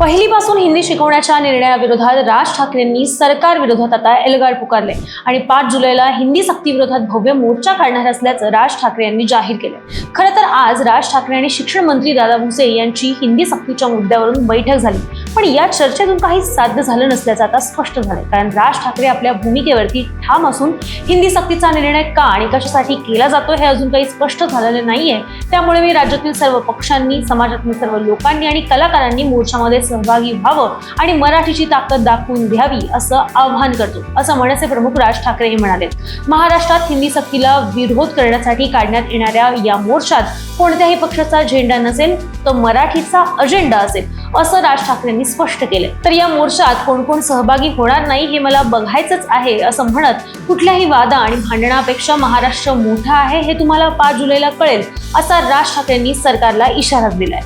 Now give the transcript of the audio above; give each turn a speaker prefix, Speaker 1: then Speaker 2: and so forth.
Speaker 1: पहिलीपासून हिंदी शिकवण्याच्या निर्णयाविरोधात राज ठाकरेंनी सरकार विरोधात आता एल्गार पुकारले. आणि पाच जुलैला हिंदी सक्तीविरोधात भव्य मोर्चा काढणार असल्याचं राज ठाकरे यांनी जाहीर केलं. खरं तर आज राज ठाकरे आणि शिक्षण मंत्री दादा भुसे यांची हिंदी सक्तीच्या मुद्द्यावरून बैठक झाली. पण या चर्चेतून काही साध्य झालं नसल्याचं आता स्पष्ट झालंय. कारण राज ठाकरे आपल्या भूमिकेवरती ठाम असून हिंदी सक्तीचा निर्णय का आणि कशासाठी केला जातो हे अजून काही स्पष्ट झालेलं नाहीये. त्यामुळे मी राज्यातील सर्व पक्षांनी समाजातील सर्व लोकांनी आणि कलाकारांनी मोर्चामध्ये सहभागी व्हावं आणि मराठीची ताकद दाखवून द्यावी असं आव्हान करतो असं मनसे प्रमुख राज ठाकरे हे म्हणाले. महाराष्ट्रात हिंदी सक्तीला विरोध करण्यासाठी काढण्यात येणाऱ्या या मोर्चात कोणत्याही पक्षाचा झेंडा नसेल तर मराठीचा अजेंडा असेल. असं राज ठाकरेंनी स्पष्ट केलं. तर या मोर्चात कोण कोण सहभागी होणार नाही हे मला बघायचंच आहे असं म्हणत कुठल्याही वादा आणि भांडणापेक्षा महाराष्ट्र मोठा आहे हे तुम्हाला पाच जुलैला कळेल असा राज ठाकरेंनी सरकारला इशारा दिलाय.